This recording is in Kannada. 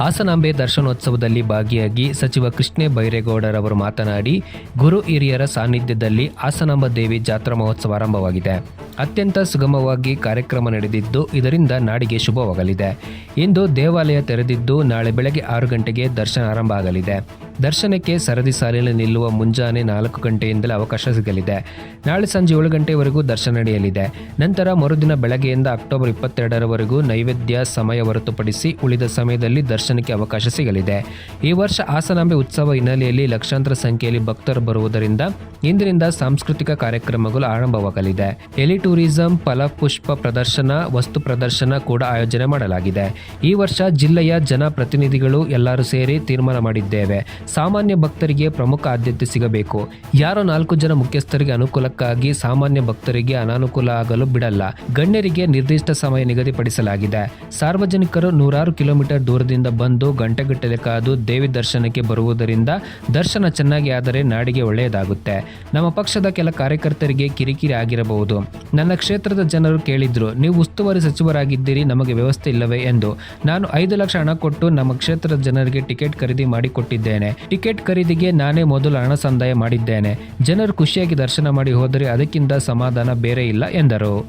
ಹಾಸನಾಂಬೆ ದರ್ಶನೋತ್ಸವದಲ್ಲಿ ಭಾಗಿಯಾಗಿ ಸಚಿವ ಕೃಷ್ಣೇ ಬೈರೇಗೌಡರವರು ಮಾತನಾಡಿ, ಗುರು ಹಿರಿಯರ ಸಾನ್ನಿಧ್ಯದಲ್ಲಿ ಹಾಸನಾಂಬ ದೇವಿ ಜಾತ್ರಾ ಮಹೋತ್ಸವ ಆರಂಭವಾಗಿದೆ. ಅತ್ಯಂತ ಸುಗಮವಾಗಿ ಕಾರ್ಯಕ್ರಮ ನಡೆದಿದ್ದು, ಇದರಿಂದ ನಾಡಿಗೆ ಶುಭವಾಗಲಿದೆ. ಇಂದು ದೇವಾಲಯ ತೆರೆದಿದ್ದು, ನಾಳೆ ಬೆಳಗ್ಗೆ ಆರು ಗಂಟೆಗೆ ದರ್ಶನ ಆರಂಭ ಆಗಲಿದೆ. ದರ್ಶನಕ್ಕೆ ಸರದಿ ಸಾಲಿನಲ್ಲಿ ನಿಲ್ಲುವ ಮುಂಜಾನೆ ನಾಲ್ಕು ಗಂಟೆಯಿಂದಲೇ ಅವಕಾಶ ಸಿಗಲಿದೆ. ನಾಳೆ ಸಂಜೆ ಏಳು ಗಂಟೆವರೆಗೂ ದರ್ಶನ ನಡೆಯಲಿದೆ. ನಂತರ ಮರುದಿನ ಬೆಳಗ್ಗೆಯಿಂದ ಅಕ್ಟೋಬರ್ ಇಪ್ಪತ್ತೆರಡರವರೆಗೂ ನೈವೇದ್ಯ ಸಮಯ ಹೊರತುಪಡಿಸಿ ಉಳಿದ ಸಮಯದಲ್ಲಿ ದರ್ಶನಕ್ಕೆ ಅವಕಾಶ ಸಿಗಲಿದೆ. ಈ ವರ್ಷ ಹಾಸನಾಂಬೆ ಉತ್ಸವ ಹಿನ್ನೆಲೆಯಲ್ಲಿ ಲಕ್ಷಾಂತರ ಸಂಖ್ಯೆಯಲ್ಲಿ ಭಕ್ತರು ಬರುವುದರಿಂದ ಇಂದಿನಿಂದ ಸಾಂಸ್ಕೃತಿಕ ಕಾರ್ಯಕ್ರಮಗಳು ಆರಂಭವಾಗಲಿದೆ. ಎಲಿ ಟೂರಿಸಂ ಫಲಪುಷ್ಪ ಪ್ರದರ್ಶನ, ವಸ್ತು ಪ್ರದರ್ಶನ ಕೂಡ ಆಯೋಜನೆ ಮಾಡಲಾಗಿದೆ. ಈ ವರ್ಷ ಜಿಲ್ಲೆಯ ಜನಪ್ರತಿನಿಧಿಗಳು ಎಲ್ಲರೂ ಸೇರಿ ತೀರ್ಮಾನ ಮಾಡಿದ್ದೇವೆ. ಸಾಮಾನ್ಯ ಭಕ್ತರಿಗೆ ಪ್ರಮುಖ ಆದ್ಯತೆ ಸಿಗಬೇಕು. ಯಾರೋ ನಾಲ್ಕು ಜನ ಮುಖ್ಯಸ್ಥರಿಗೆ ಅನುಕೂಲಕ್ಕಾಗಿ ಸಾಮಾನ್ಯ ಭಕ್ತರಿಗೆ ಅನಾನುಕೂಲ ಆಗಲು ಬಿಡಲ್ಲ. ಗಣ್ಯರಿಗೆ ನಿರ್ದಿಷ್ಟ ಸಮಯ ನಿಗದಿಪಡಿಸಲಾಗಿದೆ. ಸಾರ್ವಜನಿಕರು ನೂರಾರು ಕಿಲೋಮೀಟರ್ ದೂರದಿಂದ ಬಂದು ಗಂಟೆಗಟ್ಟಲೆ ಕಾದು ದೇವಿ ದರ್ಶನಕ್ಕೆ ಬರುವುದರಿಂದ ದರ್ಶನ ಚೆನ್ನಾಗಿ ಆದರೆ ನಾಡಿಗೆ ಒಳ್ಳೆಯದಾಗುತ್ತೆ. ನಮ್ಮ ಪಕ್ಷದ ಕೆಲ ಕಾರ್ಯಕರ್ತರಿಗೆ ಕಿರಿಕಿರಿ ಆಗಿರಬಹುದು. ನನ್ನ ಕ್ಷೇತ್ರದ ಜನರು ಕೇಳಿದ್ರು, ನೀವು ಉಸ್ತುವಾರಿ ಸಚಿವರಾಗಿದ್ದೀರಿ, ನಮಗೆ ವ್ಯವಸ್ಥೆ ಇಲ್ಲವೇ? ಎಂದು. ನಾನು ಐದು ಲಕ್ಷ ಹಣ ಕೊಟ್ಟು ನಮ್ಮ ಕ್ಷೇತ್ರದ ಜನರಿಗೆ ಟಿಕೆಟ್ ಖರೀದಿ ಮಾಡಿಕೊಟ್ಟಿದ್ದೇನೆ. ಟಿಕೆಟ್ ಖರೀದಿಗೆ ನಾನೇ ಮೊದಲು ಹಣ ಸಂದಾಯ ಮಾಡಿದ್ದೇನೆ. ಜನರು ಖುಷಿಯಾಗಿ ದರ್ಶನ ಮಾಡಿ ಹೋದರೆ ಅದಕ್ಕಿಂತ ಸಮಾಧಾನ ಬೇರೆ ಇಲ್ಲ ಎಂದರು.